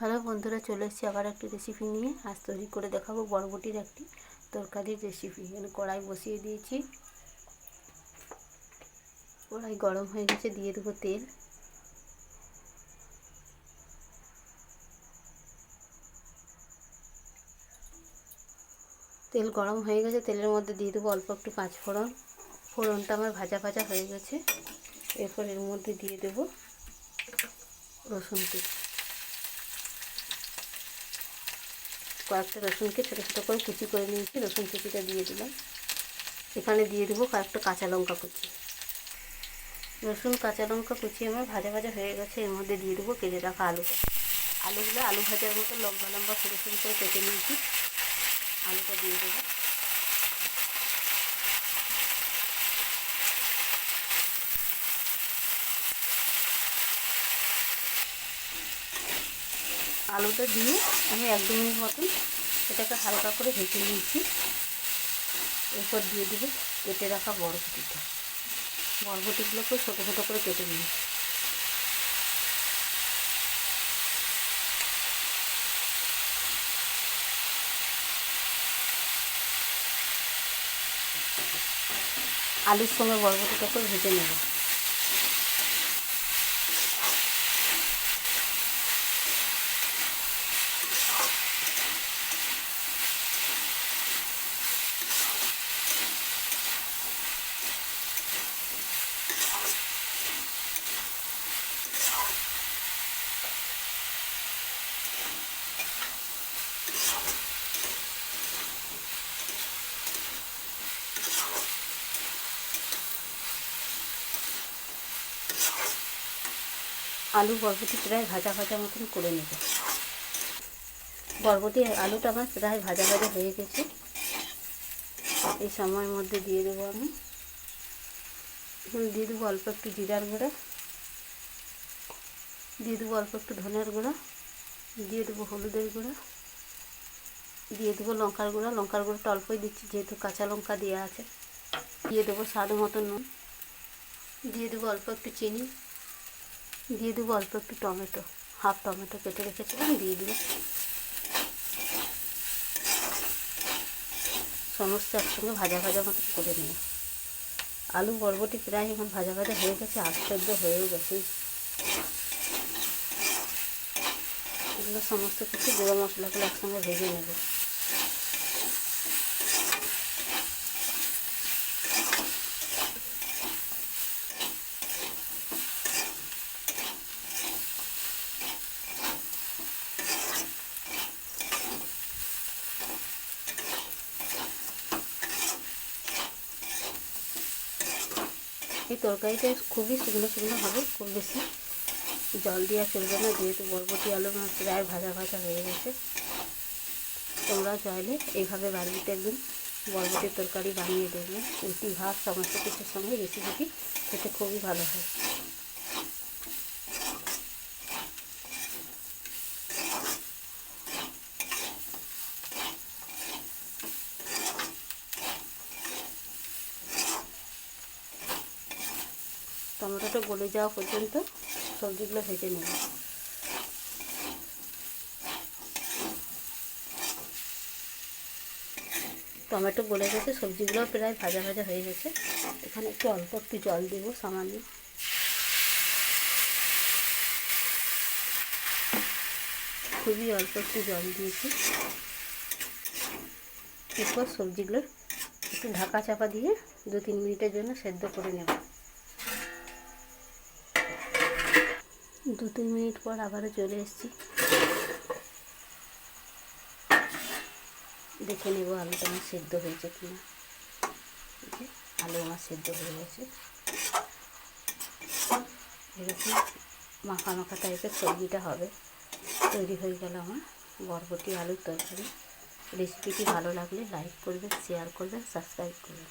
Hello বন্ধুরা, চলে এসেছি আবার একটি রেসিপি নিয়ে। আজ তৈরি করে দেখাবো বরবটির একটি তরকারির রেসিপি এখানে কড়াই বসিয়ে দিয়েছি। কড়াই গরম হয়ে গেছে, দিয়ে দেবো তেল। তেল গরম হয়ে গেছে, তেলের মধ্যে দিয়ে দেবো অল্প একটু পাঁচ ফোড়ন। ফোড়নটা আমার ভাজা ভাজা হয়ে গেছে। এরপর এর মধ্যে দিয়ে দেবো রসুন কুচি। কয়েকটা রসুনকে ছোটো ছোটো করে কুচি করে নিয়েছি, রসুন কুচিটা দিয়ে দিলাম। এখানে দিয়ে দেবো কয়েকটা কাঁচা লঙ্কা কুচি। রসুন, কাঁচা লঙ্কা কুচি আমার ভাজা ভাজা হয়ে গেছে, এর মধ্যে দিয়ে দেবো কেটে রাখা আলুটা। আলুগুলো আলু ভাজার মতো লম্বা লম্বা ছোটো ছোটো করে কেটে নিয়েছি। আলুটা দিয়ে দেবো। আলুটা দিয়ে আমি এক দু মিনিট মতন এটাকে হালকা করে ভেজে নিয়েছি। এরপর দিয়ে দেবো কেটে রাখা বরবটিটা। বরবটিগুলোকে ছোটো ছোটো করে কেটে নিয়েছি আলুর সঙ্গে বরবটিটাকে ভেজে নেব। আলু বরবটি প্রায় ভাজা ভাজা মতন করে নেব। বরবটি আলুটা আমার প্রায় ভাজা ভাজা হয়ে গেছে। এই সময়ের মধ্যে দিয়ে দেবো আমি। দিয়ে দেবো অল্প একটু জিরার গুঁড়া। দিয়ে দেবো অল্প একটু ধনের গুঁড়া। দিয়ে দেবো হলুদের গুঁড়া। দিয়ে দেবো লঙ্কার গুঁড়া। লঙ্কার গুঁড়োটা অল্পই দিচ্ছি, যেহেতু কাঁচা লঙ্কা দেওয়া আছে। দিয়ে দেবো স্বাদ মতো নুন। দিয়ে দেবো অল্প একটু চিনি। দিয়ে দেবো অল্প একটু টমেটো, হাফ টমেটো কেটে রেখেছিলাম, দিয়ে দিলাম। সমস্ত একসঙ্গে ভাজা ভাজা মতো করে নিয়ে আলু বরবটি প্রায় এখন ভাজা ভাজা হয়ে গেছে, আশ্চর্য হয়েও গেছে। এগুলো সমস্ত কিছু গুঁড়ো মশলাগুলো একসঙ্গে ভেজে নেব। এই তরকারিটা খুবই শুকনো শুকনো হবে, খুব বেশি জল দেওয়া চলবে না, যেহেতু বরবটি আলু প্রায় ভাজা ভাজা হয়ে গেছে। তোমরা চাইলে এইভাবে বাড়িতে একদিন বরবটির তরকারি বানিয়ে দেখবে। রুটি ভাত সমস্ত কিছুর সঙ্গে রেসিপিটি খেতে খুবই ভালো হয়। টমেটোটা গলে যাওয়া পর্যন্ত সবজিগুলো ভেজে নেব। টমেটো গলে গেছে, সবজিগুলো প্রায় ভাজা ভাজা হয়ে গেছে। এখানে একটু অল্প একটু জল দেব সামান্য। খুবই অল্প একটু জল দিয়েছি। এরপর সবজিগুলো একটু ঢাকা চাপা দিয়ে দু তিন মিনিটের জন্য সেদ্ধ করে নেব। দু তিন মিনিট পর আবারও চলে এসেছি। দেখে নেব আলুটা আমার সেদ্ধ হয়েছে কি না আলু আমার সেদ্ধ হয়ে গেছে। এরকম মাখা মাখা টাইপের সবজিটা হবে। তৈরি হয়ে গেল আমার বরবটি আলুর তরকারি। রেসিপিটি ভালো লাগলে লাইক করবেন শেয়ার করবেন সাবস্ক্রাইব করবেন।